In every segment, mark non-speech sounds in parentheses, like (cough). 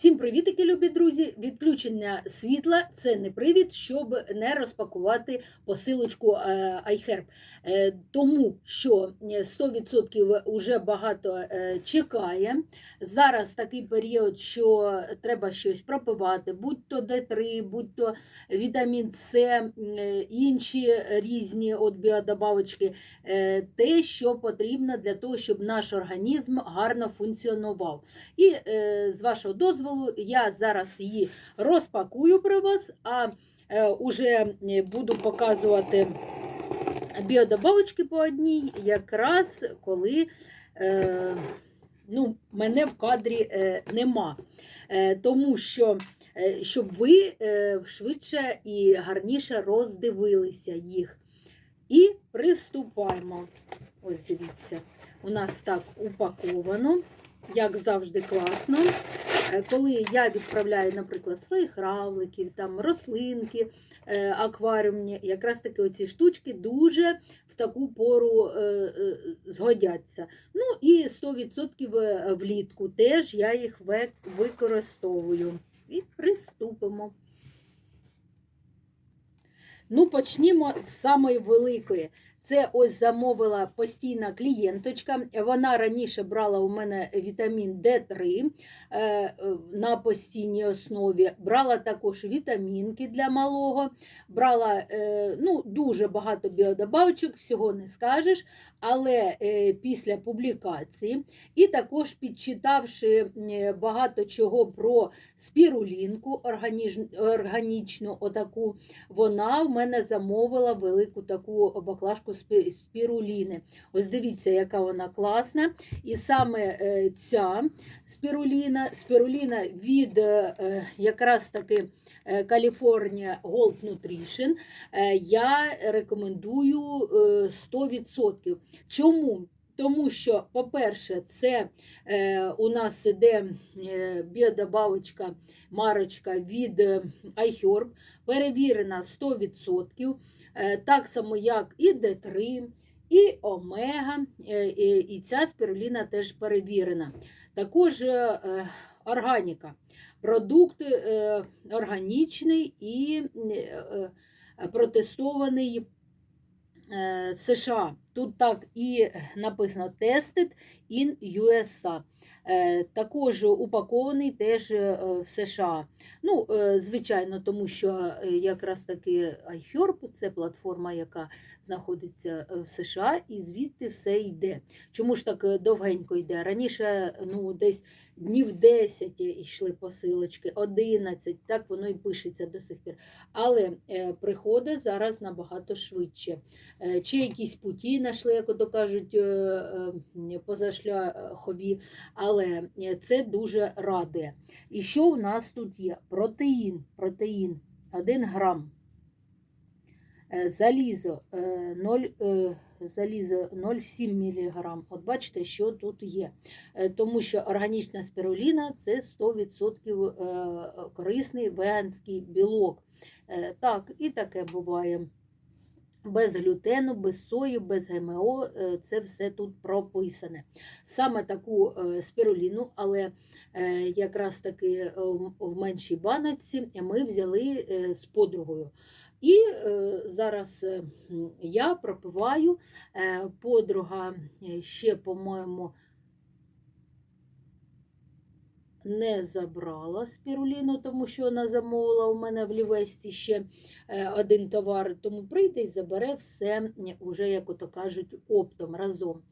Всім привітики, любі друзі! Відключення світла це не привід, щоб не розпакувати посилочку е, iHerb. Е, Тому що е, 100% уже багато е, чекає. Зараз такий період, що треба щось пропивати, будь то Д3, будь то вітамін С, е, інші різні от біодобавочки, е, те, що потрібно для того, щоб наш організм гарно функціонував. І е, з вашого дозволу я зараз її розпакую при вас, а е, уже е, буду показувати біодобавочки по одній, якраз коли е, ну, мене в кадрі е, нема. Е, тому що е, щоб ви е, швидше і гарніше роздивилися їх. І приступаємо. Ось дивіться, у нас так упаковано, як завжди, класно. Е, Коли я відправляю, наприклад, своїх равликів, там рослинки е, акваріумні, якраз таки оці штучки дуже в таку пору е, згодяться. Ну і 100% влітку теж я їх використовую. І приступимо. Ну, почнімо з самої великої. Це ось замовила постійна клієнточка. Вона раніше брала у мене вітамін Д3 е, на постійній основі. Брала також вітамінки для малого, брала е, ну, дуже багато біодобавочок, всього не скажеш. Але е, після публікації, і також підчитавши е, багато чого про спірулінку органічну, отаку, вона в мене замовила велику таку баклажку спі- спіруліни. Ось дивіться, яка вона класна. І саме е, ця спіруліна, спіруліна від якраз таки California Gold Nutrition, я рекомендую е, 100%. Чому? Тому що, по-перше, це е, у нас іде е, біодобавочка, марочка від е, iHerb, перевірена 100%, е, так само, як і D3, і омега, е, і, і ця спіруліна теж перевірена. Також е, е, органіка. Продукт е, органічний і е, е, протестований США. Тут так і написано Tested in USA. Е, Також упакований теж е, в США. Ну, е, звичайно, тому що е, якраз таки iHerb – це платформа, яка знаходиться е, в США, і звідти все йде. Чому ж так е, довгенько йде? Раніше ну, десь днів 10 йшли посилочки, 11, так воно і пишеться до сих пір. Але е, приходить зараз набагато швидше. Е, Чи якісь путі знайшли, як ото кажуть, е, позашляхові, але це дуже радує. І що в нас тут є? Протеїн, протеїн 1 грам. Е, Залізо е, 0, е, залізо 0,7 мг. От бачите, що тут є. Е, Тому що органічна спіруліна це 100% е, корисний веганський білок. Е, Так, і таке буває. Без глютену, без сої, без ГМО, е, це все тут прописане. Саме таку е, спіруліну, але е, якраз таки е, в- меншій баночці ми взяли е, з подругою. І е, зараз е, я пропиваю. Е, Подруга ще, по-моєму, не забрала спіруліну, тому що вона замовила у мене в Лівесті ще один товар, тому прийде і забере все уже, як ото кажуть, оптом разом.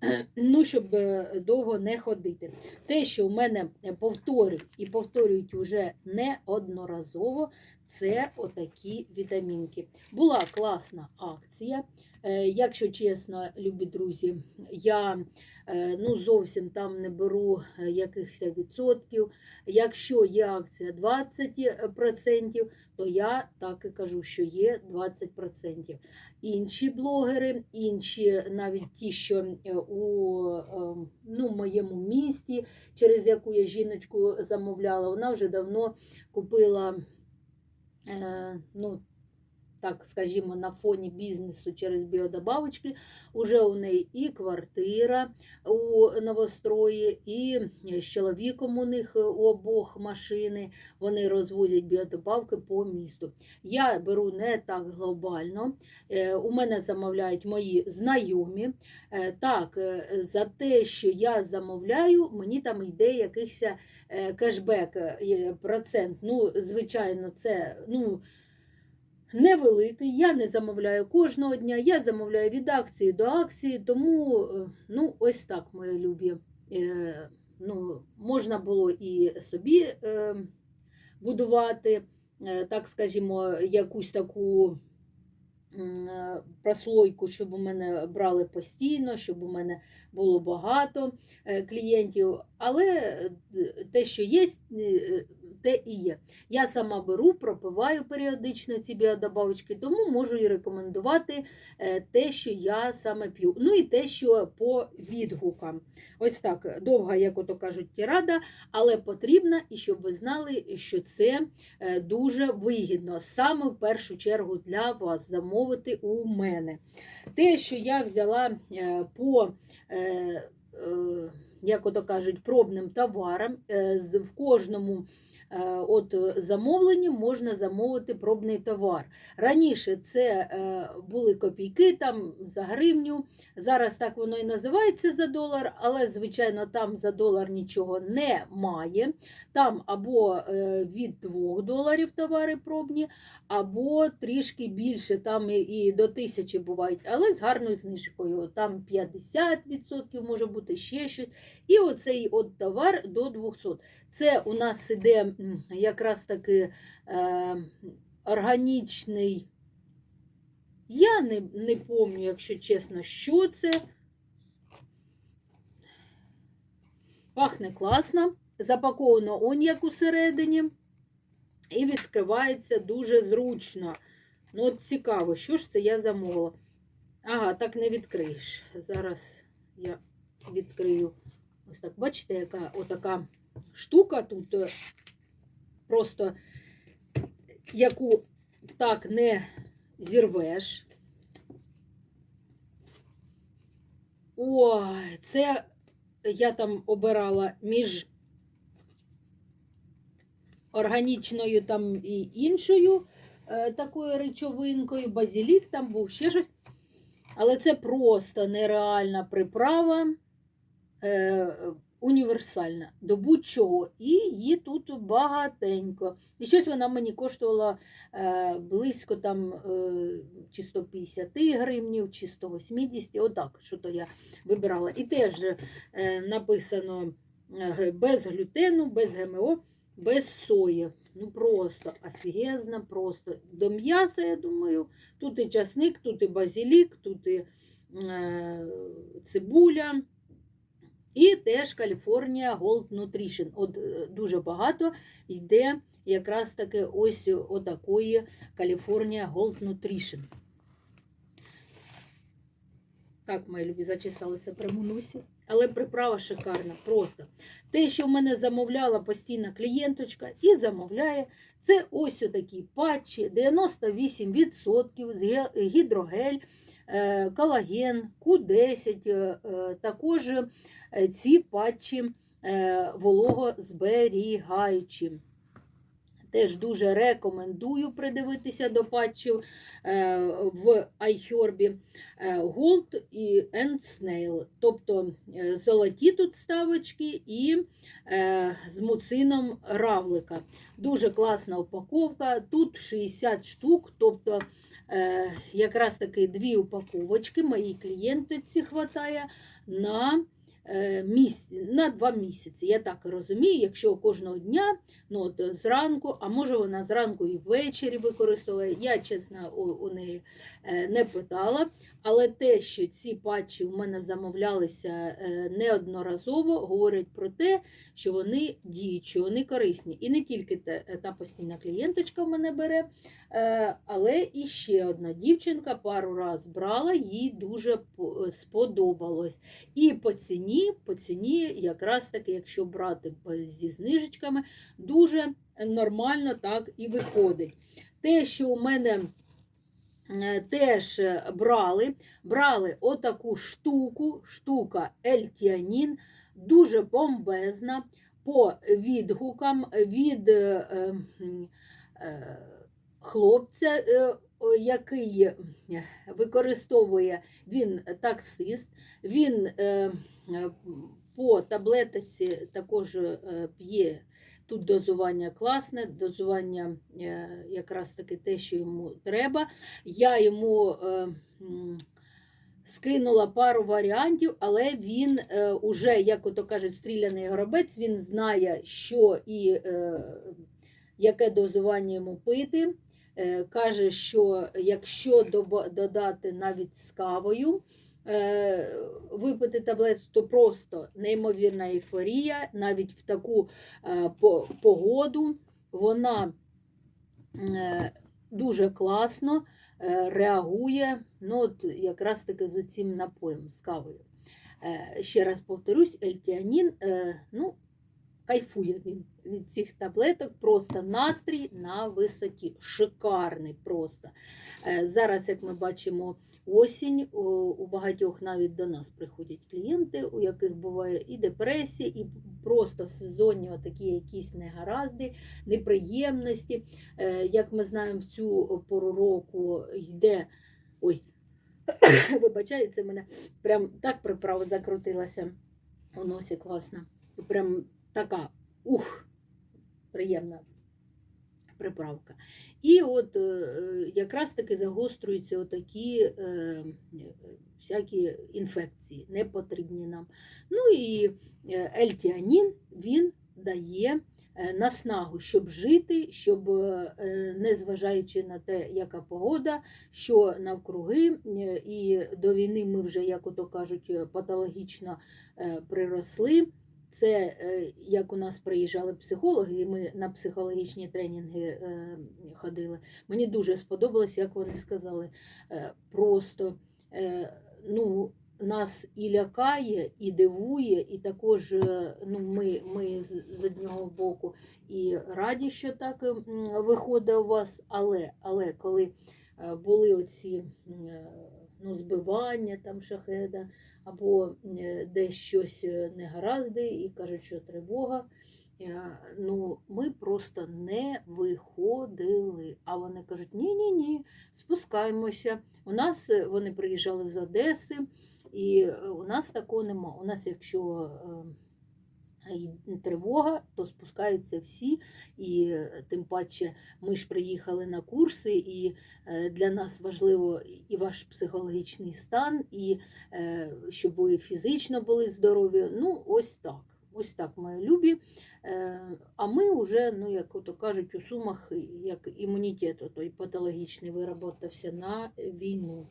(clears throat) Ну, щоб довго не ходити. Те, що в мене повторюють і повторюють уже неодноразово, це отакі вітамінки. Була класна акція. Е, Якщо чесно, любі друзі, я е, ну, зовсім там не беру е, якихось відсотків. Якщо є акція 20%, то я так і кажу, що є 20%. Інші блогери, інші навіть ті, що у ну, моєму місті, через яку я жіночку замовляла, вона вже давно купила. Е, ну, так скажімо, на фоні бізнесу через біодобавочки. Уже у неї і квартира у новострої, і з чоловіком у них у обох машини. Вони розвозять біодобавки по місту. Я беру не так глобально. Е, У мене замовляють мої знайомі. Е, Так, е, за те, що я замовляю, мені там йде якийсь е, кешбек, е, процент. Ну, звичайно, це ну, невеликий. Я не замовляю кожного дня, я замовляю від акції до акції, тому е, ну, ось так, мої любі. Е, Ну, можна було і собі е, будувати, так скажімо, якусь таку прослойку, щоб у мене брали постійно, щоб у мене було багато е, клієнтів. Але е, те, що є, е, те і є. Я сама беру, пропиваю періодично ці біодобавочки, тому можу і рекомендувати те, що я саме п'ю. Ну і те, що по відгукам. Ось так, довга, як ото кажуть, тірада, але потрібна, і щоб ви знали, що це дуже вигідно, саме в першу чергу для вас замовити у мене. Те, що я взяла по, як ото кажуть, пробним товарам, е, в кожному е, от замовленні можна замовити пробний товар. Раніше це е, були копійки там за гривню. Зараз так воно і називається за долар, але, звичайно, там за долар нічого немає. Там або е, від 2 доларів товари пробні, або трішки більше, там і до тисячі бувають, але з гарною знижкою. Там 50% може бути ще щось. І оцей от товар до 200. Це у нас іде якраз таки е, органічний. Я не, не пам'ятаю, якщо чесно, що це. Пахне класно, запаковано он як усередині, і відкривається дуже зручно. Ну, от цікаво, що ж це я замовила. Ага, так не відкриєш. Зараз я відкрию. Ось так, бачите, яка отака штука тут е, просто яку так не зірвеш. Ой, це я там обирала між органічною там і іншою е, такою речовинкою, базилік там був ще щось. Але це просто нереальна приправа, універсальна до будь-чого. І її тут багатенько. І щось вона мені коштувала е, близько там е, чи 150 гривнів, чи 180, отак, що то я вибирала. І теж е, написано е, без глютену, без ГМО, без сої. Ну просто офігезно, просто. До м'яса, я думаю, тут і часник, тут і базилік, тут і е, цибуля. І теж California Gold Nutrition. От е, дуже багато йде якраз таки ось отакої California Gold Nutrition. Так, мої любі, зачесалися прямо в. Але приправа шикарна, просто. Те, що в мене замовляла постійна клієнточка і замовляє, це ось отакі патчі, 98% з гідрогель, е, колаген, Q10, е, також ці патчі е, вологозберігаючі. Теж дуже рекомендую придивитися до патчів е, в iHerb. Е, Gold і and Snail. Тобто е, золоті тут ставочки і е, з муцином равлика. Дуже класна упаковка. Тут 60 штук, тобто е, якраз таки дві упаковочки моїй клієнтиці хватає на, е. На два місяці. Я так розумію, якщо кожного дня, ну от зранку, а може вона зранку і ввечері використовує. Я, чесно, у, у неї е, не питала. Але те, що ці патчі в мене замовлялися е, неодноразово, говорять про те, що вони що вони корисні. І не тільки та, та постійна клієнточка в мене бере, е, але і ще одна дівчинка пару раз брала, їй дуже сподобалось. І по ціні, по ціні, якраз таки, якщо брати зі знижечками, дуже нормально так і виходить. Те, що у мене е, теж е, брали, брали отаку штуку, штука Ельтіанін, дуже бомбезна по відгукам від е, е, е, хлопця, е, який е, використовує він таксист, він е, е, по таблетці також е, п'є. Тут дозування класне, дозування е, якраз таки те, що йому треба. Я йому е, скинула пару варіантів, але він е, уже, як ото кажуть, стріляний горобець, він знає, що і яке дозування йому пити. Каже, що якщо додати навіть з кавою, випити таблетку, то просто неймовірна ейфорія, навіть в таку е, погоду вона е, дуже класно е, реагує, ну, от якраз таки з цим напоєм, з кавою. Е, Ще раз повторюсь, ельтіанін, е, ну, кайфує він від цих таблеток, просто настрій на висоті. Шикарний просто. Е, Зараз, як ми бачимо, осінь, у- багатьох навіть до нас приходять клієнти, у яких буває і депресія, і просто сезонні такі якісь негаразди, неприємності. Е, Як ми знаємо, в цю пору року йде. Ой, (coughs) вибачається, мене прям так приправа закрутилася у носі класно. Прям така ух, приємна приправка. І от е, якраз таки загострюються отакі е, всякі інфекції, непотрібні нам. Ну і ельтіанін він дає е, наснагу, щоб жити, щоб, незважаючи на те, яка погода, що навкруги, і до війни ми вже, як ото кажуть, патологічно приросли. Це е, як у нас приїжджали психологи, і ми на психологічні тренінги е, ходили. Мені дуже сподобалось, як вони сказали. е, Просто ну, нас і лякає, і дивує, і також ну, ми, ми з- одного боку і раді, що так виходить у вас, але, але коли були оці ну, збивання там шахеда, або е, десь щось е, негаразди, і кажуть, що тривога. Е, Ну, ми просто не виходили. А вони кажуть, ні-ні ні, спускаємося. У нас вони приїжджали з Одеси, і у нас такого нема. У нас, якщо тривога, то спускаються всі, і е, тим паче ми ж приїхали на курси, і е, для нас важливо і ваш психологічний стан, і е, щоб ви фізично були здорові. Ну, ось так. Ось так, мої любі. А ми вже, ну, як ото кажуть, у сумах, як імунітет той патологічний вироботався на війну.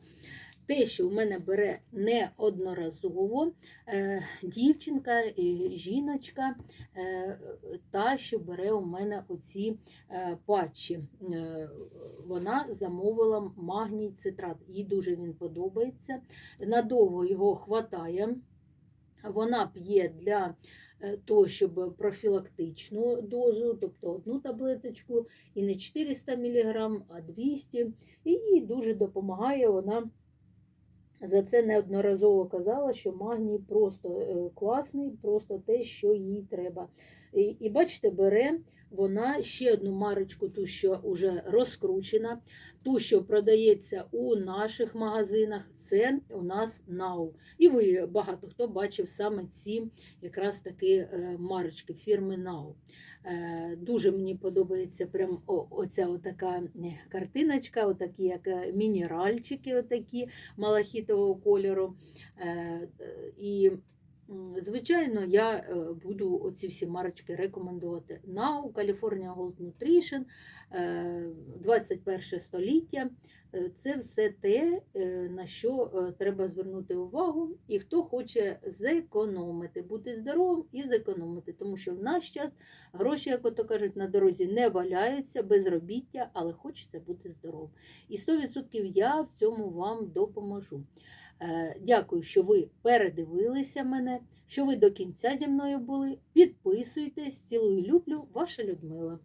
Те, що в мене бере неодноразово е, дівчинка, е, жіночка, е, та, що бере у мене оці патчі. Вона замовила магній цитрат. Їй дуже він подобається. Надовго його хватає. Вона п'є для того, щоб профілактичну дозу, тобто одну таблеточку, і не 400 мг, а 200 І їй дуже допомагає вона. За це неодноразово казала, що магній просто е, класний, просто те, що їй треба. І, і бачите, бере вона ще одну марочку, ту, що вже розкручена, ту, що продається у наших магазинах, це у нас НАУ. І ви багато хто бачив саме ці якраз таки е, марочки фірми НАУ. Е, Дуже мені подобається прям оця отака е, картиночка, отакі як мінеральчики, отакі малахітового кольору. І, звичайно, я е, буду оці всі марочки рекомендувати. Now, California Gold Nutrition, е, 21 століття. Е, Це все те, е, на що треба звернути увагу, і хто хоче зекономити, бути здоровим і зекономити, тому що в наш час гроші, як ото кажуть, на дорозі не валяються, безробіття, але хочеться бути здоровим. І 100% я в цьому вам допоможу. Е, Дякую, що ви передивилися мене, що ви до кінця зі мною були. Підписуйтесь, цілую, люблю, ваша Людмила.